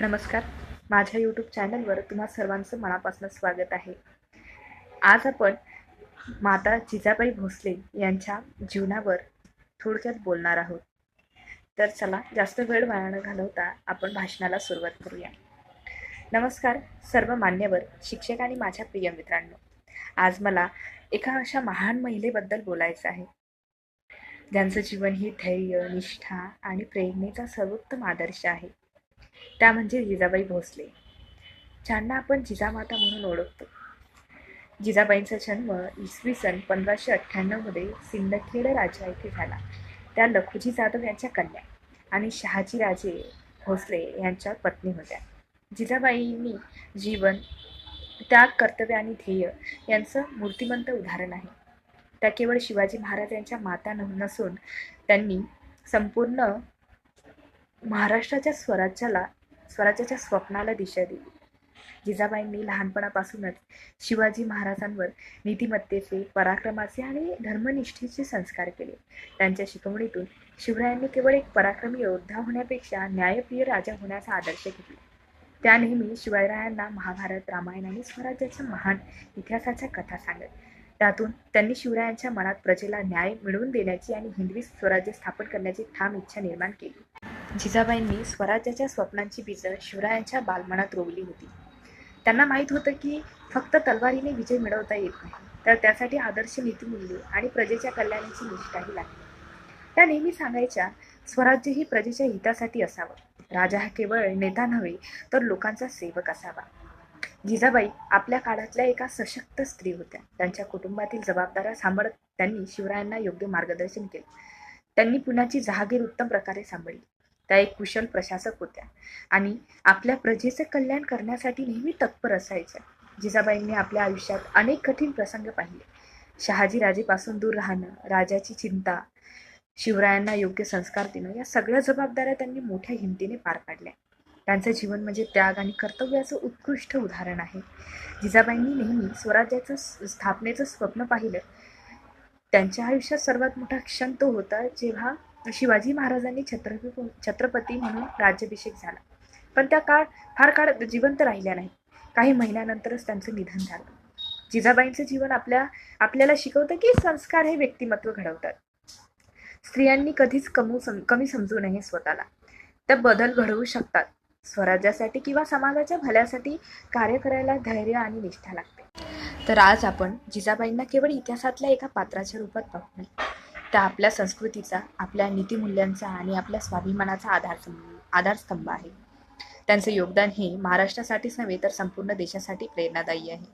नमस्कार. माझ्या यूट्यूब चॅनलवर तुम्हा सर्वांचं मनापासून स्वागत आहे. आज आपण माता जिजाबाई भोसले यांच्या जीवनावर थोडक्यात बोलणार आहोत. तर चला जास्त वेळ वाया न घालवता आपण भाषणाला सुरुवात करूया. नमस्कार सर्व मान्यवर शिक्षक आणि माझ्या प्रिय मित्रांनो. आज मला एका अशा महान महिलेबद्दल बोलायचं आहे. ज्यांचं जीवन ही धैर्य निष्ठा आणि प्रेरणेचा सर्वोत्तम आदर्श आहे. त्या म्हणजे जिजाबाई भोसले. ज्यांना आपण जिजामाता म्हणून ओळखतो. जिजाबाईंचा जन्म इसवी सन पंधराशे अठ्ठ्याण्णवमध्ये सिंदखेड राजा येथे झाला. त्या लखुजी जाधव यांच्या कन्या आणि शहाजीराजे भोसले यांच्या पत्नी होत्या. जिजाबाईंनी जीवन त्याग कर्तव्य आणि ध्येय यांचं मूर्तिमंत उदाहरण आहे. त्या केवळ शिवाजी महाराज यांच्या माता नसून त्यांनी संपूर्ण महाराष्ट्राच्या स्वराज्याला स्वराज्याच्या स्वप्नाला दिशा दिली. जिजाबाईंनी लहानपणापासूनच शिवाजी महाराजांवर नीतिमत्तेचे पराक्रमाचे आणि धर्मनिष्ठेचे संस्कार केले. त्यांच्या शिकवणीतून शिवरायांनी केवळ एक पराक्रमी योद्धा होण्यापेक्षा न्यायप्रिय राजा होण्याचा आदर्श घेतला. त्या नेहमी शिवरायांना महाभारत रामायण आणि स्वराज्याच्या महान इतिहासाच्या कथा सांगत. त्यातून त्यांनी शिवरायांच्या मनात प्रजेला न्याय मिळवून देण्याची आणि हिंदवी स्वराज्य स्थापन करण्याची ठाम इच्छा निर्माण केली. जिजाबाईंनी स्वराज्याच्या स्वप्नांची बीजं शिवरायांच्या बालमनात रोवली होती. त्यांना माहीत होतं की फक्त तलवारीने विजय मिळवता येत नाही तर त्यासाठी आदर्श नीतिमूल्ये आणि प्रजेच्या कल्याणाची निष्ठाही लागते. त्या नेहमी सांगायच्या स्वराज्य ही प्रजेच्या हितासाठी असावं. राजा हा केवळ नेता नव्हे तर लोकांचा सेवक असावा. जिजाबाई आपल्या काळातल्या एका सशक्त स्त्री होत्या. त्यांच्या कुटुंबातील जबाबदाऱ्या सांभाळत त्यांनी शिवरायांना योग्य मार्गदर्शन केले. त्यांनी पुण्याची जहागीर उत्तम प्रकारे सांभाळली. त्या एक कुशल प्रशासक होत्या. आणि आपल्या प्रजेचे कल्याण करण्यासाठी नेहमी तत्पर असायच्या. जिजाबाईंनी आपल्या आयुष्यात अनेक कठीण प्रसंग पाहिले. शहाजीराजेपासून दूर राहणं राजाची चिंता शिवरायांना योग्य संस्कार देणं या सगळ्या जबाबदाऱ्या त्यांनी मोठ्या हिमतीने पार पाडल्या. त्यांचं जीवन म्हणजे त्याग आणि कर्तव्याचं उत्कृष्ट उदाहरण आहे. जिजाबाईंनी नेहमी स्वराज्याचं स्थापनेचं स्वप्न पाहिलं. त्यांच्या आयुष्यात सर्वात मोठा क्षण तो होता जेव्हा शिवाजी महाराजांनी छत्रपती छत्रपती म्हणून राज्याभिषेक झाला. पण त्या काळ फार काळ जिवंत राहिल्या नाही काही महिन्यानंतरच त्यांचं निधन झालं. जिजाबाईंचं जीवन आपल्या आपल्याला शिकवतं की संस्कार हे व्यक्तिमत्व घडवतात. स्त्रियांनी कधीच कमू सम कमी समजू नये स्वतःला. त्या बदल घडवू शकतात. स्वराज्यासाठी किंवा समाजाच्या भल्यासाठी कार्य करायला धैर्य आणि निष्ठा लागते. तर आज आपण जिजाबाईंना केवळ इतिहासातल्या एका पात्राच्या रूपात पाहू नये त्या आपल्या संस्कृतीचा आपल्या नीतिमूल्यांचा आणि आपल्या स्वाभिमानाचा आधारस्तंभ आधारस्तंभ आहे. त्यांचे योगदान हे महाराष्ट्रासाठीच नव्हे तर संपूर्ण देशासाठी प्रेरणादायी आहे.